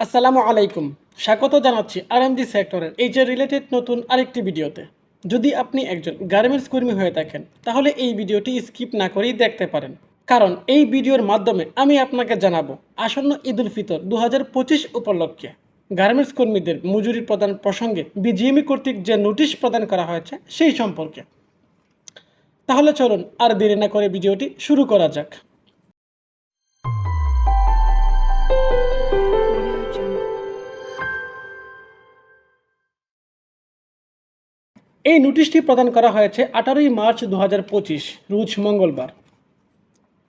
আসসালামু আলাইকুম। স্বাগত জানাচ্ছি আরএমজি সেক্টরের এই যে রিলেটেড নতুন আরেকটি ভিডিওতে। যদি আপনি একজন গার্মেন্টস কর্মী হয়ে থাকেন, তাহলে এই ভিডিওটি স্কিপ না করেই দেখতে পারেন। কারণ এই ভিডিওর মাধ্যমে আমি আপনাকে জানাব আসন্ন ঈদ উল ফিতর দু পঁচিশ উপলক্ষে গার্মেন্টস কর্মীদের মজুরি প্রদান প্রসঙ্গে বিজিএমই কর্তৃক যে নোটিশ প্রদান করা হয়েছে, সেই সম্পর্কে। তাহলে চলুন আর দেরি না করে ভিডিওটি শুরু করা যাক। এই নোটিশটি প্রদান করা হয়েছে আঠারোই মার্চ দু রোজ মঙ্গলবার।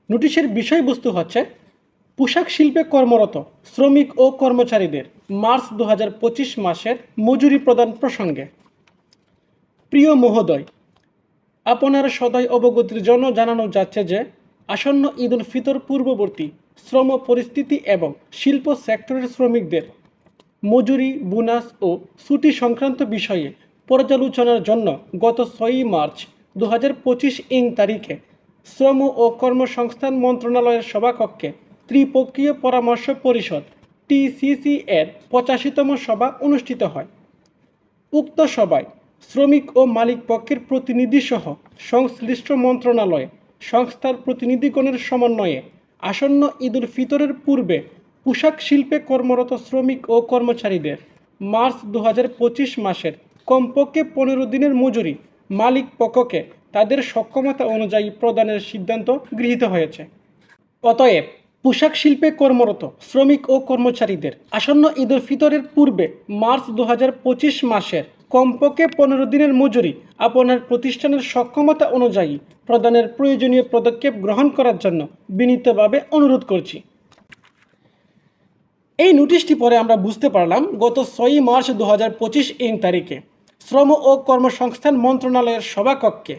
নোটিশের বিষয়বস্তু হচ্ছে, পোশাক শিল্পে কর্মরত শ্রমিক ও কর্মচারীদের মার্চ দু হাজার পঁচিশ মাসের মজুরি প্রদান প্রসঙ্গে। প্রিয় মহোদয়, আপনার সদয় অবগতির জন্য জানানো যাচ্ছে যে, আসন্ন ঈদ উল ফিতর পূর্ববর্তী শ্রম পরিস্থিতি এবং শিল্প সেক্টরের শ্রমিকদের মজুরি, বোনাস ও ছুটি সংক্রান্ত বিষয়ে পর্যালোচনার জন্য গত ছয়ই মার্চ দু পঁচিশ ইং তারিখে শ্রম ও কর্মসংস্থান মন্ত্রণালয়ের সভাকক্ষে ত্রিপক্ষীয় পরামর্শ পরিষদ টিসিসি এর পঁচাশিতম সভা অনুষ্ঠিত হয়। উক্ত সভায় শ্রমিক ও মালিক পক্ষের প্রতিনিধিসহ সংশ্লিষ্ট মন্ত্রণালয়ে, সংস্থার প্রতিনিধিগণের সমন্বয়ে আসন্ন ঈদুল ফিতরের পূর্বে পোশাক শিল্পে কর্মরত শ্রমিক ও কর্মচারীদের মার্চ দু হাজার পঁচিশ মাসের কমপক্ষে পনেরো দিনের মজুরি মালিক পক্ষকে তাদের সক্ষমতা অনুযায়ী প্রদানের সিদ্ধান্ত গৃহীত হয়েছে। অতএব পোশাক শিল্পে কর্মরত শ্রমিক ও কর্মচারীদের আসন্ন ঈদ উল ফিতরের পূর্বে মার্চ দু হাজার পঁচিশ মাসের কমপক্ষে পনেরো দিনের মজুরি আপনার প্রতিষ্ঠানের সক্ষমতা অনুযায়ী প্রদানের প্রয়োজনীয় পদক্ষেপ গ্রহণ করার জন্য বিনীতভাবে অনুরোধ করছি। এই নোটিশটি পরে আমরা বুঝতে পারলাম, গত ছয়ই মার্চ দু হাজার পঁচিশ ইং তারিখে। শ্রম ও কর্মসংস্থান মন্ত্রণালয়ের সভাকক্ষে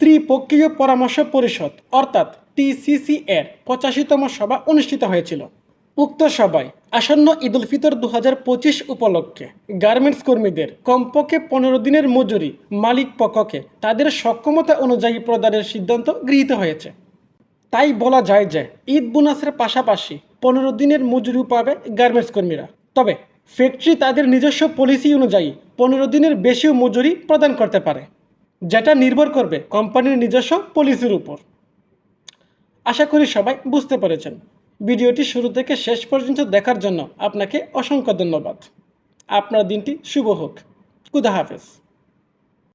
ত্রিপক্ষীয় পরামর্শ পরিষদ, অর্থাৎ টিসিসি এর পঁচাশিতম সভা অনুষ্ঠিত হয়েছিল। উক্ত সভায় আসন্ন ঈদ উল ফিতর দু হাজার পঁচিশ উপলক্ষে গার্মেন্টস কর্মীদের কমপক্ষে পনেরো দিনের মজুরি মালিক পক্ষকে তাদের সক্ষমতা অনুযায়ী প্রদানের সিদ্ধান্ত গৃহীত হয়েছে। তাই বলা যায় যে ঈদ বোনাসের পাশাপাশি পনেরো দিনের মজুরি পাবে গার্মেন্টস কর্মীরা। তবে ফ্যাক্টরি তাদের নিজস্ব পলিসি অনুযায়ী পনেরো দিনের বেশিও মজুরি প্রদান করতে পারে, যেটা নির্ভর করবে কোম্পানির নিজস্ব পলিসির উপর। আশা করি সবাই বুঝতে পেরেছেন। ভিডিওটি শুরু থেকে শেষ পর্যন্ত দেখার জন্য আপনাকে অসংখ্য ধন্যবাদ। আপনার দিনটি শুভ হোক। খুদা হাফেজ।